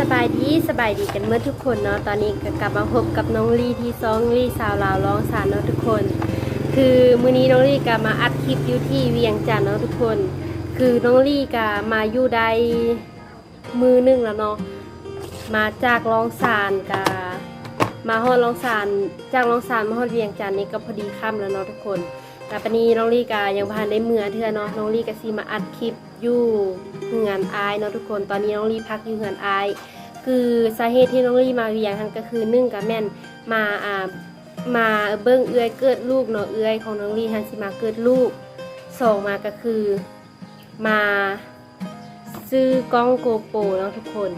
สบายดีสบายดีกันเมื่อทุกคนเนาะตอนนี้ก็กลับมาพบกับน้องลี่ที่ซองลี่สาวลาวร้องสารเนาะทุกคน คือมื้อนี้น้องลี่ก็มาอัดคลิปอยู่ที่เวียงจันทน์เนาะทุกคน คือน้องลี่ก็มาอยู่ได้มือหนึงแล้วเนาะมาจากร้องสารกามาฮอดร้องสารจากร้องสารมาฮอดเวียงจันทน์นี่ก็พอดีค่ำแล้วเนาะทุกคน แต่ปนี้น้องลี่กายังผ่านได้เมื่อเทื่อเนาะน้องลี่ก็สิมาอัดคลิป อยู่เหงานอายเนาะทุกคนตอนนี้น้องลี่พักอยู่เหงานอาย คือสาเหตุที่น้องลี่มาเวียงหันก็คือนึ่งกับแม่นมาอ่ามาเบิ้งเอื้อยเกิดลูกเนาะเอื้อยของน้องลี่หันสิมาเกิดลูกสองมาก็คือมาซื้อกล้องโกโปรเนาะทุกคน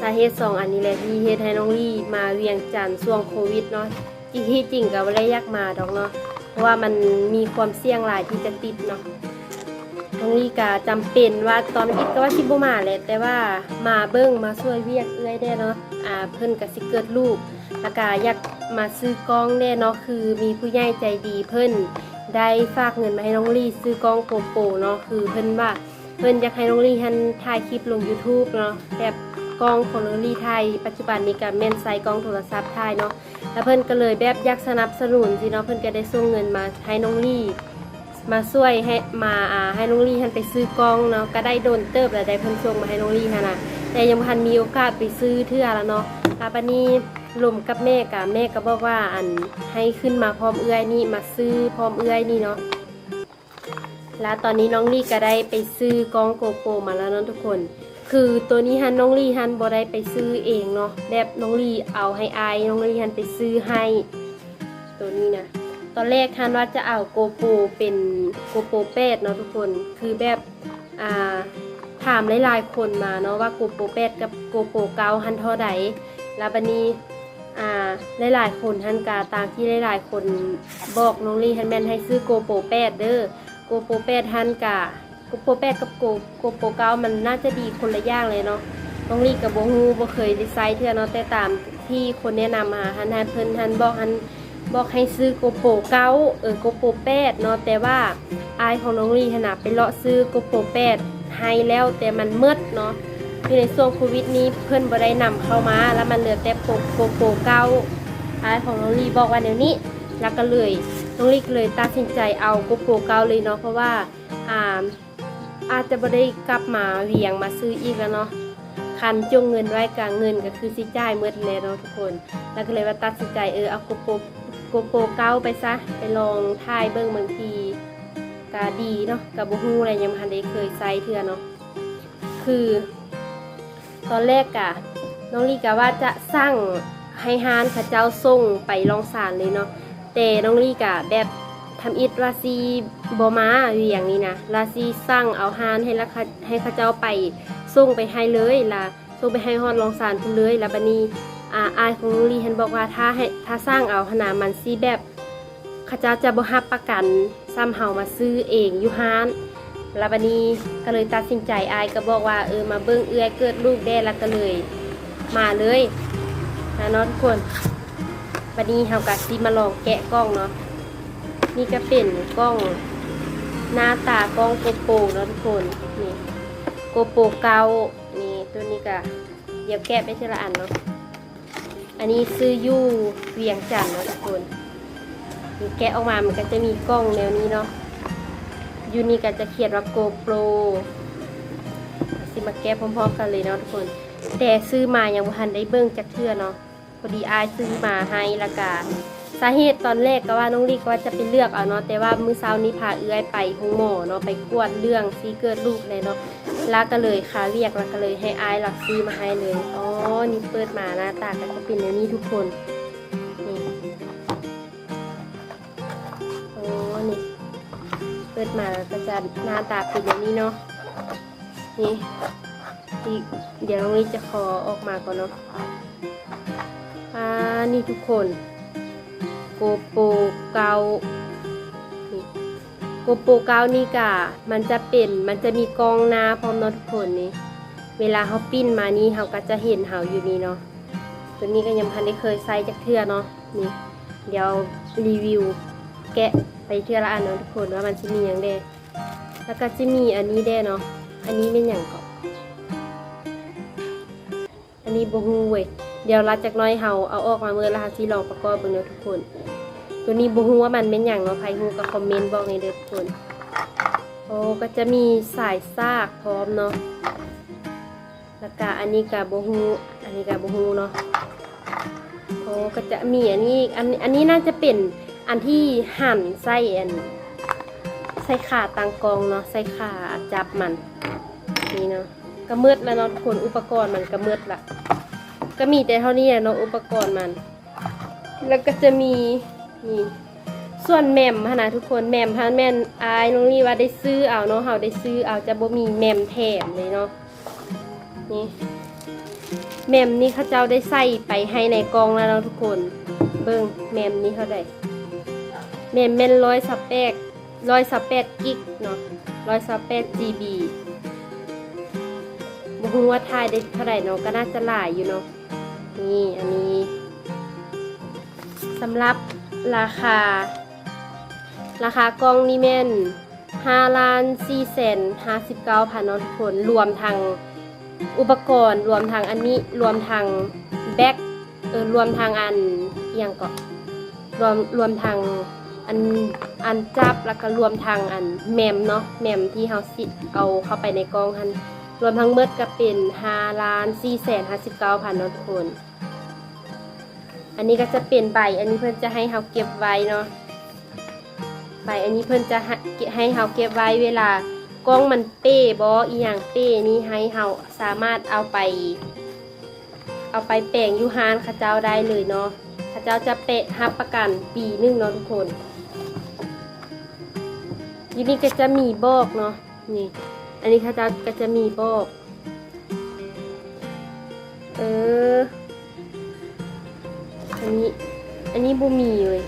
สาเหตุสองอันนี้แหละที่เฮ็ดให้น้องลี่มาเวียงจันทน์ช่วงโควิดเนาะที่ที่จริงก็บ่ได้ยากมาดอกเนาะเพราะว่ามันมีความเสี่ยงหลายที่จะติดเนาะ น้องลีกาจำเป็นว่าตอนอิดก็ว่าสิบมาแหละแต่ว่ามาเบิ้งมาช่วยเวียกเอื้อยได้เนาะอ่าเพิ่นก็สิเกิดลูกแล้วก็อยากมาซื้อกล้องได้เนาะคือมีผู้ใหญ่ใจดีเพิ่นได้ฝากเงินมาให้น้องลี่ซื้อกล้องโกโปเนาะคือเพิ่นว่าเพิ่นอยากให้น้องลี่หันถ่ายคลิปลง YouTube เนาะแบบกล้องของน้องลี่ถ่ายปัจจุบันนี้ก็แม่นใส่กล้องโทรศัพท์ถ่ายเนาะแล้วเพิ่นก็เลยแบบอยากสนับสนุนสิเนาะเพิ่นก็ได้ส่งเงินมาให้น้องลี่ มาช่วยให้มาอ่าให้น้องลี่หันไปซื้อกล้องเนาะก็ได้โดนเติบแล้วได้เพิ่นส่งมาให้น้องลี่หันน่ะแต่ยังบ่ทันมีโอกาสไปซื้อเทื่อแล้วเนาะลาปานนี้ลมกับแม่กะแม่ก็บอกว่าอันให้ขึ้นมาพร้อมเอื้อยนี่มาซื้อพร้อมเอื้อยนี่เนาะแล้วตอนนี้น้องลี่ก็ได้ไปซื้อกล้องโกโปรมาแล้วเนาะทุกคน คือตัวนี้ฮันน้องลี่ฮันบ่ได้ไปซื้อเองเนาะแบบน้องลี่เอาให้อายน้องลี่ฮันไปซื้อให้ ตัวนี้นะ ตอนแรกทันว่าจะเอาโกโปรเป็นโกโปรแปดเนาะทุกคนคือแบบอ่าถามหลายๆคนมาเนาะว่าโกโปรแปดกับโกโปรเก้าหันเท่าใดแล้วบันนี้อ่าหลายๆคนทันกาตามที่หลายๆคนบอกน้องลี่ฮันแมนให้ซื้อโกโปรแปดเด้อโกโปรแปดทันกาโกโปรแปดกับโกโกโปรเก้ามันน่าจะดีคนละอย่างเลยเนาะน้องลี่กับโบฮูบ่เคยดีไซน์เทื่อเนาะแต่ตามที่คนแนะนำมาฮันฮันเพิ่นฮันบอกฮัน บอกให้ซื้อโกโปรเก้าเออโกโปรแปดเนาะแต่ว่าอายของน้องลีขนาดไปเลาะซื้อโกโปรแปดให้แล้วแต่มันมืดเนาะคือในช่วงโควิดนี้เพื่อนบ่ได้นำเข้ามา แล้วมันเหลือแต่โกโกโปรเก้าอายของน้องลีบอกว่าเดี๋ยวนี้แล้วก็เลยน้องลีกเลยตัดสินใจเอาโกโปรเก้าเลยเนาะเพราะว่าอ่าอาจจะบ่ได้กลับมาเวียงมาซื้ออีกแล้วเนาะคันจงเงินไว้กลางเงินก็คือสิจ่ายเมื่อแล้วเนาะทุกคน แล้วก็เลยว่าตัดสินใจเออเอาโกโปร โกโปรเก้าไปซะ ไปลองถ่ายเบิ้งบางทีกาดีเนาะกับบูฮูอะไรยังพันได้เคยใส่เทื่อเนาะคือ ตอนแรกกะน้องลีกะว่าจะสั่งให้ฮานข้าเจ้าส่งไปลองสารเลยเนาะแต่น้องลีกะแบบทำอิดราซีบมาเวียงนี้นะราซีสั่งเอาฮานให้ละให้ข้าเจ้าไปส่งไปให้เลยละส่งไปให้ฮอดลองสารพุ่นเลยล้วบัดนี้ อาอายของลีเห็นบอกว่าถ้าให้ถ้าสร้างเอาขนาดมันซีแบบเข้าเจ้าจะบ่ฮับประกันซ้ำเฮามาซื้อเองอยู่ห้านแล้วบัดนี้ก็เลยตัดสินใจอายก็บอกว่าเออมาเบิ่งเอื้อยเกิดลูกได้แล้วก็เลยมาเลยนะเนาะทุกคนบัดนี้เฮาก็สิมาลองแกะกล้องเนาะนี่ก็เป็นกล้องหน้าตากล้องโกโปรเนาะทุกคนนี่โกโปรเก้านี่ตัวนี้ก็เดี๋ยวแกะไปทีละอันเนาะ อันนี้ซื้อยู่เวียงจันทน์นะทุกคนแกะออกมามันก็จะมีกล้องแนวนี้เนาะอยูนี่ก็จะเขียนว่าโกโปรสิมาแกะพร้อมๆกันเลยเนาะทุกคน แต่ซื้อมายังบ่ทันได้เบิ่งจากเทื่อเนาะพอดีอายซื้อมาให้ละกัน สาเหตุตอนแรกก็ว่าน้องลีก็ว่าจะไปเลือกเอาเนาะแต่ว่ามื้อเช้านี้พาเอื้อยไปห้องหมอเนาะไปกวดเรื่องซีเกิดลูกเลยเนาะลาก็เลยคาเรียกแล้วก็เลยให้อายหลักซื้อมาให้เลยอ๋อนี่เปิดมาหน้าตาก็จะเป็นอย่างนี้ทุกคนนี่อ๋อนี่เปิดมาก็จะหน้าตาเป็นอย่างนี้เนาะนี่ที่เดี๋ยวน้องนี้จะขอออกมาก่อนเนาะอ่านี่ทุกคน โกโปรเกาโกโปรเกานี่กะมันจะเป็นมันจะมีกองนาพร้อมเนาะทุกคนนี่เวลาเขาปิ้นมานี่เขาก็จะเห็นเขาอยู่นี่เนาะตัวนี้ก็ยังพันได้เคยใส่จากเทือเนาะนี่ เดี๋ยวรีวิว แกะไปเทือละอันเนาะทุกคนว่ามันจะมีอย่างเด้แล้วก็จะมีอันนี้เด้เนาะอันนี้เป็นอย่างก่อนบ่ฮู้เว้ย เดี๋ยวหลังจากน้อยเฮาเอาออกมาเมื่อแล้วเฮาสิลองประกอบเบิ่งเด้อทุกคน ตัวนี้บ่ฮู้ว่ามันเป็นหยังเนาะใครฮู้ก็คอมเมนต์บอกในอยเด้อทุกคนโอ้ก็จะมีสายซากพร้อมเนาะแล้วก็อันนี้ก็บ่ฮู้อันนี้ก็บ่ฮู้เนาะโอ้ก็จะมีอันนี้อันอันนี้น่าจะเป็นอันที่หั่นไส้อันไส้ขาตังกองเนาะไส้ขาจับมันนี่เนาะก็มืดแล้วเนาะทุกคนอุปกรณ์มันก็มืดละ ก็มีแต่เท่านี้เนาะอุปกรณ์มัน แล้วก็จะมีนี่ส่วนแม่มหั้นะทุกคนแม่มพันแม่นอายน้องนี่ว่าได้ซื้อเอาเนาะเฮาได้ซื้อเอาจะบ่มีแม่มแถมเลยเนาะนี่แม่มนี่เขาเจ้าได้ใส่ไปให้ในกองแล้วเนาะทุกคน เบิ่งแม่มนี่เขาได้แม่มแม่นร้อยสับแปดร้อยสับแปดกิกเนาะร้อยสับแปด GB บ่ฮู้ว่าทายได้เท่าไหร่เนาะก็น่าจะหลายอยู่เนาะ นี่อันนี้สำหรับราคา ราคากล้องนี่แม่น5ล้าน4แสน59พันเนาะทุกคน รวมทางอุปกรณ์ รวมทางอันนี้ รวมทางแบ็คเออรวมทางอันอหยังก็รวมรวมทางอันอันจับแล้วก็รวมทางอันแมมเนาะแมมที่เฮาสิเอาเข้าไปในกล้องหัน รวมทั้งเบิดก็เป็น5ล้าน4แสน59พันเนาะทุกคน อันนี้ก็จะเป็นใบ อันนี้เพื่อนจะให้เฮาเก็บไว้เนาะ ใบอันนี้เพิ่อนจะให้เฮาเก็บไว้เวลากล้องมันเป้บออีหยังเป้นี่ให้เฮาสามารถเอาไป เอาไปแปลงยูฮานข้าเจ้าได้เลยเนาะข้าเจ้าจะเปะรับประกันปีนึงเนาะทุกคนอยูนี่ก็จะมีบอกเนาะนี่ อันนี้ข้าเจ้าก็จะมีบอก เออ อันนี้ อันนี้บ่มีเลย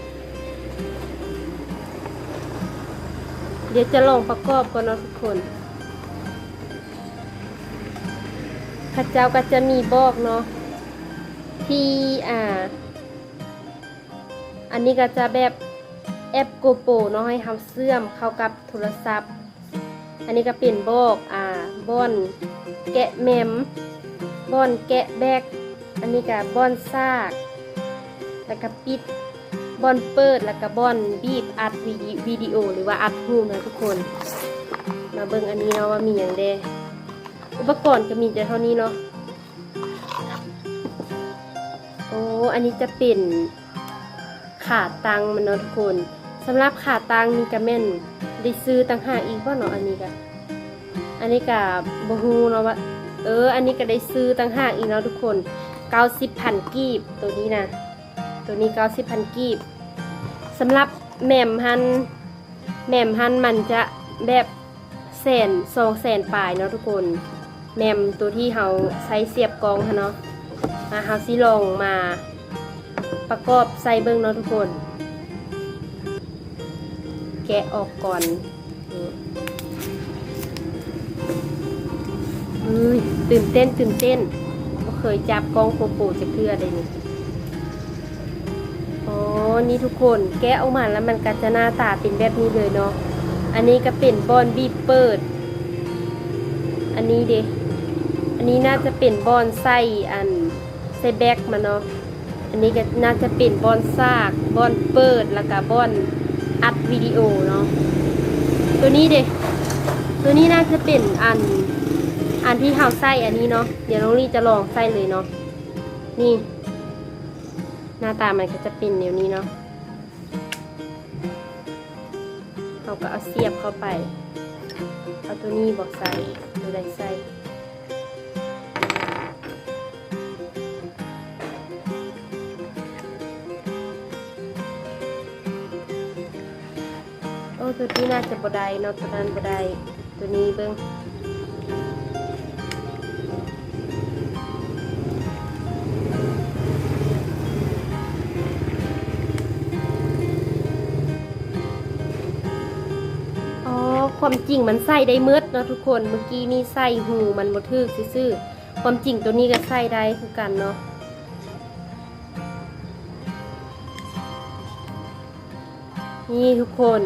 เดี๋ยวจะลองประกอบก่อนนะทุกคนข้าเจ้าก็จะมีบอกเนาะ ที่อ่า อันนี้ก็จะแบบแอปโกโปเนาะให้ทำเสื่อมเข้ากับโทรศัพท์ อันนี้ก็เป็นโบกอ่าบอนแกะแมมบอนแกะแบก อันนี้ก็บอนซาก แล้วก็ปิดบอนเปิดแล้วก็บอนบีบอัดวิดีวดีโอหรือว่าอัดรูปนะทุกคน มาเบิ่งอันนี้เนาะว่ามีอย่างเดอุปกรณ์ก็มีแต่เท่านี้เนาะโอ้อันนี้จะเป็นขาตังมันเนาะทุกคนสำหรับขาตังนี่ก็แม่นได้ซื้อต่างหากอีกว่าเนาะอันนี้ก็อันนี้ก็บ่ฮู้เนาะว่าเออ อันนี้ก็ได้ซื้อต่างหากอีกเนาะทุกคน90พันกีบตัวนี้นะตัวนี้เก้าสิบพันกีบสำหรับแหม่มฮันแหม่มฮันมันจะแบบแสนสองแสนปลายเนาะทุกคนแหม่มตัวที่เฮาใช้เสียบกองค่ะเนาะมาเฮาสิลองมาประกอบใส่เบิ้งเนาะทุกคน แกะออกก่อนนี่อุ้ยตื่นเต้นตื่นเต้นก็เคยจับกล้องโกโปจะเกลือได้นี่อ๋อ นี่ทุกคนแกะออกมาแล้วมันก็จะหน้าตาเป็นแบบนี้เลยเนาะ อันนี้ก็เป็นบอนบีเปิด อันนี้เดอันนี้น่าจะเป็นบอนไส้อันไส้แบกมาเนาะ อันนี้ก็น่าจะเป็นบอนซากบอนเปิดแล้วก็บอน อัดวิดีโอเนาะตัวนี้เด็ตัวนี้น่าจะเป็นอันอันที่เฮาใส่อันนี้เนาะเดี๋ยวน้องลี่จะลองใส่เลยเนาะนี่ หน้าตามันก็จะเป็นแนวนี้เนาะเราก็เอาเสียบเข้าไป เอาตัวนี้บอกใส่ตัวใดใส่ โอ้ตัวนี้น่าจะบดได้เนาะตัวนั้นบดได้ตัวนี้เบิ้งอ๋อความจริงมันใส่ได้เมืดนะทุกคนเมื่อกี้นี่ใส่หูมันบ่ทึกซื่อความจริงตัวนี้ก็ใส่ได้คือกันเนาะนี่ทุกคน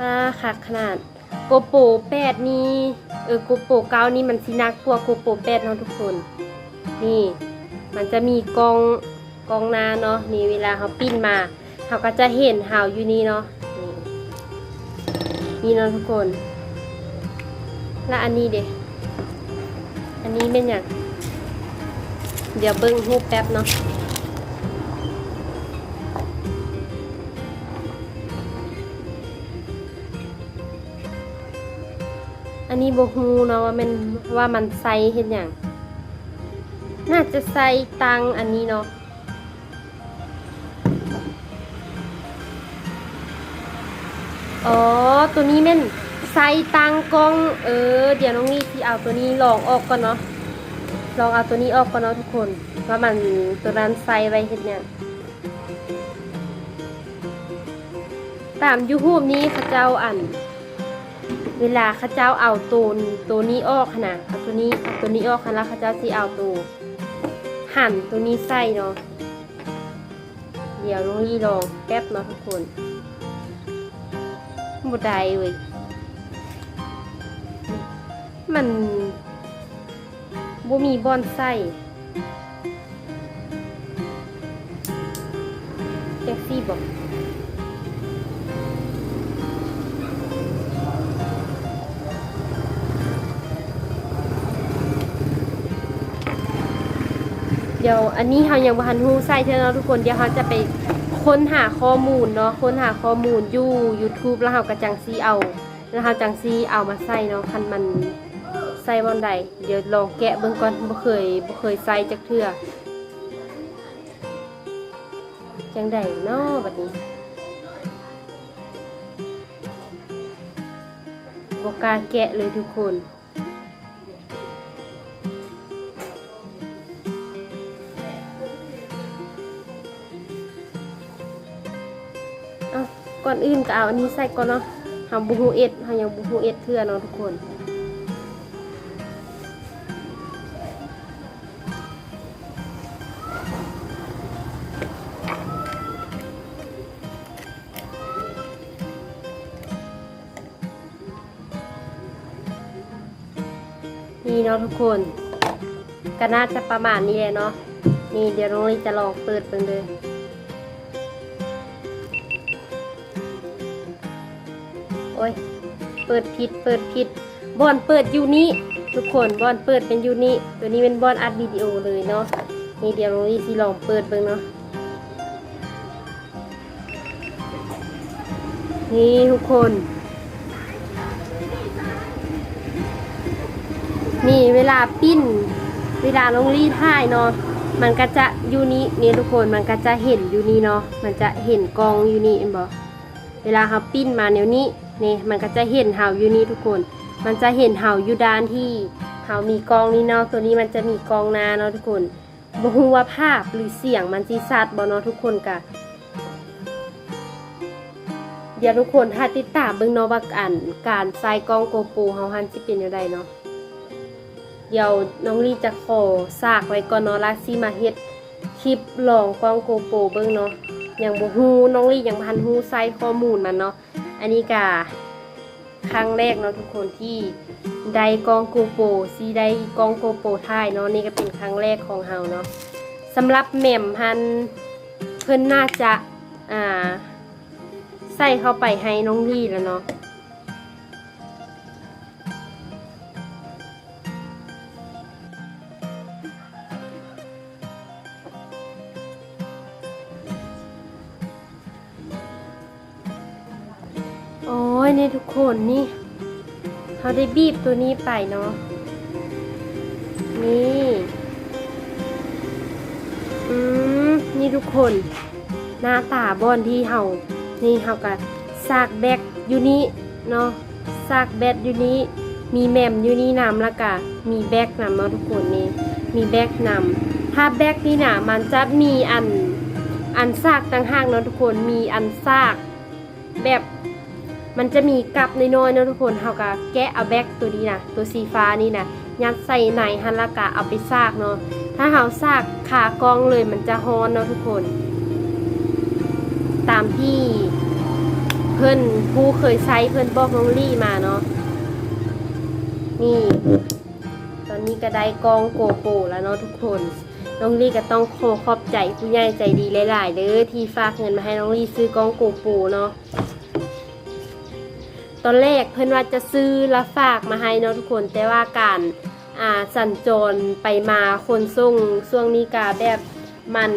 อ่าคักขนาดโกโปรแปดนี่เออโกโปรเก้านี่มันสินักกว่าโกโปรแปดเนาะทุกคน นี่ มันจะมีกองกองนาเนาะนี่เวลาเขาปิ้นมาเขาก็จะเห็นหาวอยู่นี่เนาะนี่นี่เนาะทุกคน และอันนี้เด็อันนี้เป็นอย่างเดี๋ยวเบิ้งรูปแป๊บเนาะ อันนี้โบฮูเนาะว่ามันว่ามันไซเห็นอย่าง น่าจะใส่ตังอันนี้เนาะอ๋อ ตัวนี้แม่นใส่ตังกองเออ เดี๋ยวน้องนี่ที่เอาตัวนี้ลองออกก่อนเนาะ ลองเอาตัวนี้ออกก่อนเนาะทุกคน ว่ามันตัวนั้นใส่ไว้เห็นเนี่ยตามยูทูบนี้เขาเจ้าอัน เวลาเขาเจ้าเอาตัวตัวนี้ออกขนาดเอาตัวนี้เอาตัวนี้ออกค่ะแล้วเขาเจ้าที่เอาตัวหั่นตัวนี้ใส่เนาะเดี๋ยวน้องลี่ลองแป๊บเนาะทุกคนบดได้เว้ยมันบ่มีบอนไส้ เดี๋ยวอันนี้เรายังบ่ทันฮู้ไส้เท่าเนาะทุกคนเดี๋ยวเราจะไปค้นหาข้อมูลเนาะค้นหาข้อมูลอยู่ YouTube แล้วเราก็จังซีเอา แล้วเราจังซีเอามาใส่เนาะคันมันใส่บอนใดเดี๋ยวลองแกะเบิ่งก่อนบ่เคยบ่เคยใส่จักเทื่อจังไดเนาะบัดนี้บ่กล้าแกะเลยทุกคน ก่อนอื่นก็เอาอันนี้ใส่ก่อนเนาะเฮาบ่ฮู้เอ็ดเฮายังบ่ฮู้เอ็ดเทื่อเนาะทุกคนนี่เนาะทุกคนก็น่าจะประมาณนี้แหละเนาะ นี่เดี๋ยวน้องลีจะลองเปิดเบิ่งเลย เปิดผิดเปิดผิดบอนเปิดอยู่นี้ทุกคนบอนเปิดเป็นอยู่นี้ตัวนี้เป็นบอนอัดวิดีโอเลยเนาะนี่เดี๋ยวน้องลีสิลองเปิดเบิ่งเนาะนี่ทุกคน นี่เวลาปิ้น เวลาลงรีดถ่ายเนาะมันก็จะอยู่นี้นี่ทุกคนมันก็จะเห็นอยู่นี่เนาะมันจะเห็นกองอยู่นี่เห็นบ่เวลาเขาปิ้นมาแนวนี้ นี่มันก็จะเห็นเห่าอยู่นี่ทุกคน มันจะเห็นเห่าอยู่ด้านที่เห่ามีกองนี่เนาะตัวนี้มันจะมีกองนาเนาะทุกคนบ่ฮู้ว่าภาพหรือเสียงมันสิชัดบ่เนาะทุกคนกะเดี๋ยวทุกคนถ้าติดตามเบิ่งเนาะว่าอันการใส่กล้องโกโปรเฮาหันสิเป็นจังไดเนาะเดี๋ยวน้องลี่จะขอสากไว้ก่อนเนาะลาซี่มาเฮ็ดคลิปลองกล้องโกโปรเบิ่งเนาะยังบ่ฮู้น้องลี่ยังบ่ทันฮู้ใส่ข้อมูลมันเนาะ อันนี้ก็ครั้งแรกเนาะทุกคนที่ได้กองโกโปรซีได้กองโกโปรถ่ายเนาะนี่ก็เป็นครั้งแรกของเฮาเนาะสำหรับแหม่มพันเพิ่นน่าจะอ่าใส่เข้าไปให้น้องลี่แล้วเนาะ อ้ยนี่ทุกคนนี่เขาได้บีบตัวนี้ไปเนาะนี่ อืม นี่ทุกคน หน้าตาบอนที่เฮานี่เฮากับซากแบกอยู่นี่เนาะซากแบกอยู่นี่มีแมมอยู่นี่นำแล้วก็มีแบกนำเนาะทุกคนนี่ มีแบกนำถ้าแบกนี่นะมันจะมีอัน อันซากต่างหากเนาะทุกคน มีอันซาก มันจะมีกับน้อยๆเนาะทุกคนเฮาก็แกะเอาแบกตัวนี้นะตัวสีฟ้านี่นะยัดใส่ในฮันละกะเอาไปซากเนาะถ้าเฮาซากขากองเลยมันจะฮ้อนเนาะทุกคน ตามที่เพื่อนผู้เคยใช้เพื่อนบอกน้องลี่มาเนาะนี่ ตอนนี้ก็ได้กองโกโปรแล้วเนาะทุกคนน้องลี่ก็ต้องขอขอบใจผู้ใหญ่ใจดีหลายๆเด้อที่ฝากเงินมาให้น้องลี่ซื้อกองโกโปรเนาะ อนแรกเพิ่นว่าจะซื้อและฝากมาให้เนาะทุกคนแต่ว่าการอ่าสัญจรไปมาคนส่งช่วงนี้กาแบบมัน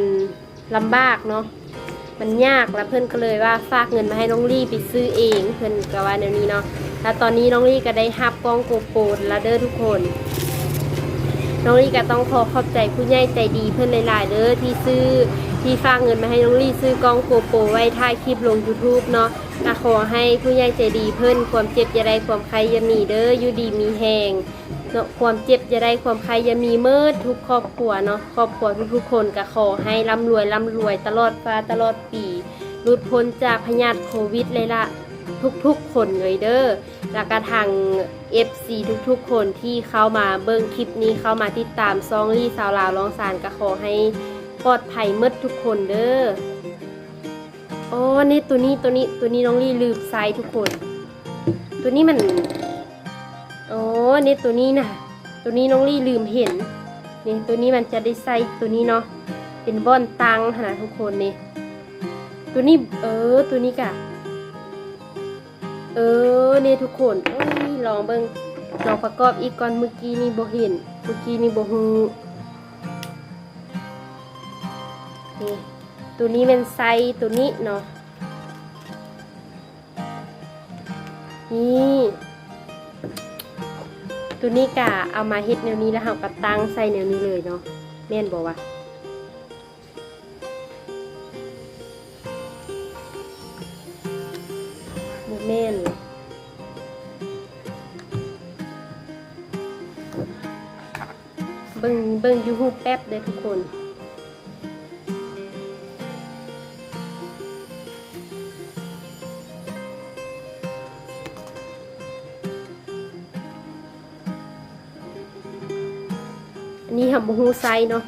ลำบากเนาะมันยากแล้วเพื่อนก็เลยว่าฝากเงินมาให้น้องลี่ไปซื้อเองเพื่อนก็ว่าแนวนี้เนาะแล้วตอนนี้น้องลี่ก็ได้ฮับกล้องโกโปรแล้วเด้อทุกคน น้องลี่ก็ต้องขอขอบใจผู้ใหญ่ใจดีเพื่อนหลายๆเด้อที่ซื้อ ที่ฝากเงินมาให้น้องลี่ซื้อกล้องโกโปรไว้ถ่ายคลิปลง YouTube เนาะก็ขอให้ผู้ใหญ่ใจดีเพื่อนความเจ็บอย่าได้ความใครอย่ามีเด้ออยู่ดีมีแหงเนาะความเจ็บอย่าได้ความใครอย่ามีเมิดทุกครอบครัวเนาะครอบครัวทุกๆคนก็ขอให้ร่ำรวยร่ำรวยตลอดฟ้าตลอดปีหลุดพ้นจากพยาธิโควิดเลยละทุกๆ คนเลยเด้อแล้วก็ทาง FC ทุกๆ คนที่เข้ามาเบิ่งคลิปนี้เข้ามาติดตามซองลี่สาวลาวร้องสารก็ขอให้ ปลอดภัยหมดทุกคนเด้ออ๋อนี่ตัวนี้ตัวนี้ตัวนี้น้องลี่ลืมไซส์ทุกคน ตัวนี้มันอ๋อนี่ตัวนี้นะตัวนี้น้องลี่ลืมเห็นนี่ตัวนี้มันจะได้ไซส์ตัวนี้เนาะเป็นบอนตังขนาดทุกคนนี่ตัวนี้เออตัวนี้กะเออเนี่ยทุกคนเอ้ยลองเบิ่งลองประกอบอีกก่อนเมื่อกี้นี่บ่เห็นเมื่อกี้นี่บ่ฮู้ นี่ตัวนี้เป็นไซส์ตัวนี้เนาะนี่ตัวนี้กะเอามาเฮ็ดแนวนี้แล้วเราก็ตั้งใส่แนวนี้เลยเนาะแม่นบ่วะบ่แม่นเบิ่งเบิ่งยู่ฮูปแป๊บเด้อทุกคน บ่ฮูไซส์เนาะ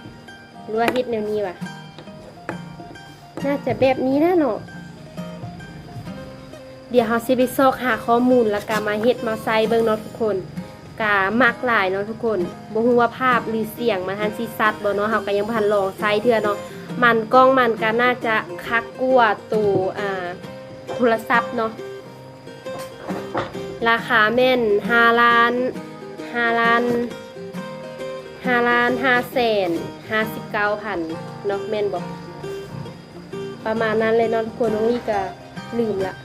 หรือว่าเฮ็ดแนวนี้ว่ะ น่าจะแบบนี้แนะเนาะเดี๋ยวเราสิไปซอกหาข้อมูลแล้วก็มาเฮ็ดมาใส่เบิ่งเนาะทุกคนกะมักหลายเนาะทุกคนบ่ฮู้ว่าภาพหรือเสียงมันทันสิซัดบ่เนาะเฮาก็ยังบ่ทันลองใส่เทื่อเนาะมันกล้องมันก็น่าจะคักกว่าตัวอ่าโทรศัพท์เนาะราคาแม่น5ล้าน5ล้าน 5ล้าน5แสน59พันเนาะแม่นบ่ประมาณนั้นเลยเนาะทุกคนน้องลี่ก็ลืมละ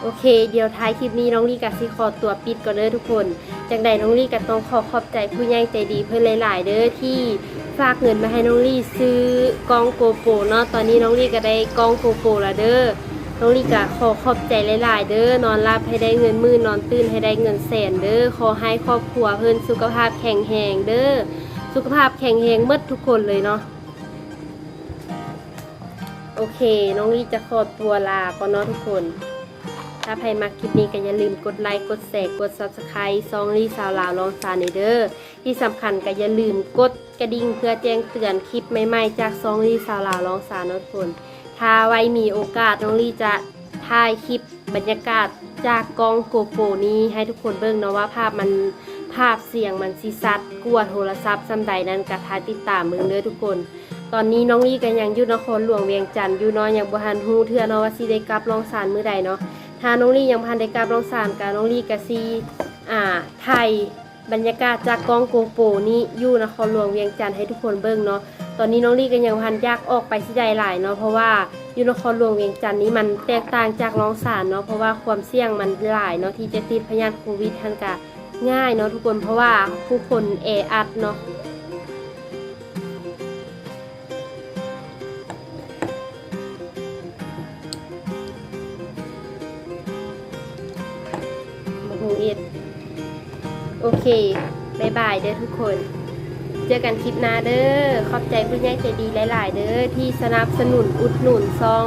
โอเค เดี๋ยวท้ายคลิปนี้น้องลี่กับซิขอตัวปิดก่อนเด้อทุกคนจากใดน้องลี่ก็ต้องขอขอบใจผู้ใหญ่ใจดีเพื่อนหลาย ๆ เด้อที่ฝากเงินมาให้น้องลี่ซื้อกล้องโกโปรเนาะตอนนี้น้องลี่ก็ได้กล้องโกโปรแล้วเด้อ น้องลีก็ขอขอบใจหลาย ๆ เด้อนอนรับให้ได้เงินมื่นนอนตื่นให้ได้เงินแสนเด้อขอให้ครอบครัวเพิ่นสุขภาพแข็งแรงเด้อสุขภาพแข็งแรงหมดทุกคนเลยเนาะโอเค น้องลีจะขอตัวลาก่อนเนาะทุกคน ถ้าใครมาคลิปนี้ก็อย่าลืมกดไลค์กดแชร์กด subscribe ซองลีสาวลาวลองซาเนเดอร์ที่สำคัญก็อย่าลืมกดกระดิ่งเพื่อแจ้งเตือนคลิปใหม่ ๆ จากซองลีสาวลาวลองซาเนอะทุกคน ถ้าไว้มีโอกาสน้องลี่จะถ่ายคลิปบรรยากาศจากกองโกโปนี้ให้ทุกคนเบิ่งเนาะว่าภาพมันภาพเสียงมันซิซัดกลัวโทรศัพท์ซ้ำใดนั้นกระทาติดตามมึงเด้อทุกคน ตอนนี้น้องลี่ก็ยังอยู่นครหลวงเวียงจันทน์อยู่เนาะยังบ่ทันฮูเทื่อนวสิได้กลับลองสารมือใดเนาะถ้าน้องลี่ยังพันได้กลับลองสารกับน้องลี่กะซีอ่าไทยบรรยากาศจากกองโกโปนี้อยู่นครหลวงเวียงจันทน์ให้ทุกคนเบิ่งเนาะ ตอนนี้น้องลี่ก็ยังพันยากออกไปสิใดหลายเนาะเพราะว่ายูนครหลวงเวียงจันทน์นี้มันแตกต่างจากลองสารเนาะเพราะว่าความเสี่ยงมันหลายเนาะที่จะติดพยาธิโควิดทันกะง่ายเนาะทุกคนเพราะว่าผู้คนแออัดเนาะโอเอ็ดโอเคบายบายเด้อทุกคน เจอกันคลิปหน้าเด้อ ขอบใจผู้ใหญ่ใจดีหลาย ๆ เด้อ ที่สนับสนุนอุดหนุนซอง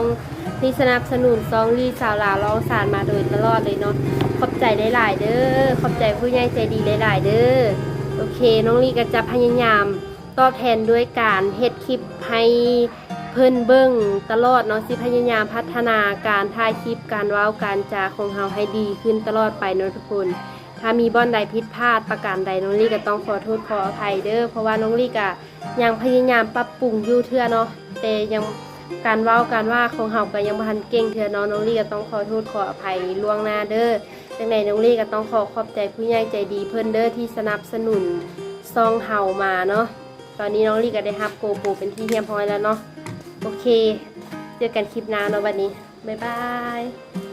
ที่สนับสนุนซองรีสาวลาวร้องสารมาโดยตลอดเลยเนาะ ขอบใจหลาย ๆ เด้อ ขอบใจผู้ใหญ่ใจดีหลาย ๆ เด้อ โอเค น้องลีก็จะพยายามตอบแทนด้วยการเฮ็ดคลิปให้เพิ่นเบิ่งตลอดเนาะสิพยายามพัฒนาการถ่ายคลิปการว้าการจาของเฮาให้ดีขึ้นตลอดไปเนาะทุกคน ถ้ามีบ่อนใดผิดพลาดประการใดน้องลี่ก็ต้องขอโทษขออภัยเด้อเพราะว่าน้องลี่ก็ยังพยายามปรับปรุงอยู่เทื่อเนาะแต่ยังการเว้าการว่าของเฮาก็ยังบ่ทันเก่งเทื่อเนาะน้องลี่ก็ต้องขอโทษขออภัยล่วงหน้าเด้อจังไดน้องลี่ก็ต้องขอขอบใจผู้ใหญ่ใจดีเพิ่นเด้อที่สนับสนุนซองเฮามาเนาะตอนนี้น้องลี่ก็ได้รับโกโปเป็นที่เรียบร้อยแล้วเนาะโอเค เจอกันคลิปหน้าเนาะวันนี้บ๊ายบาย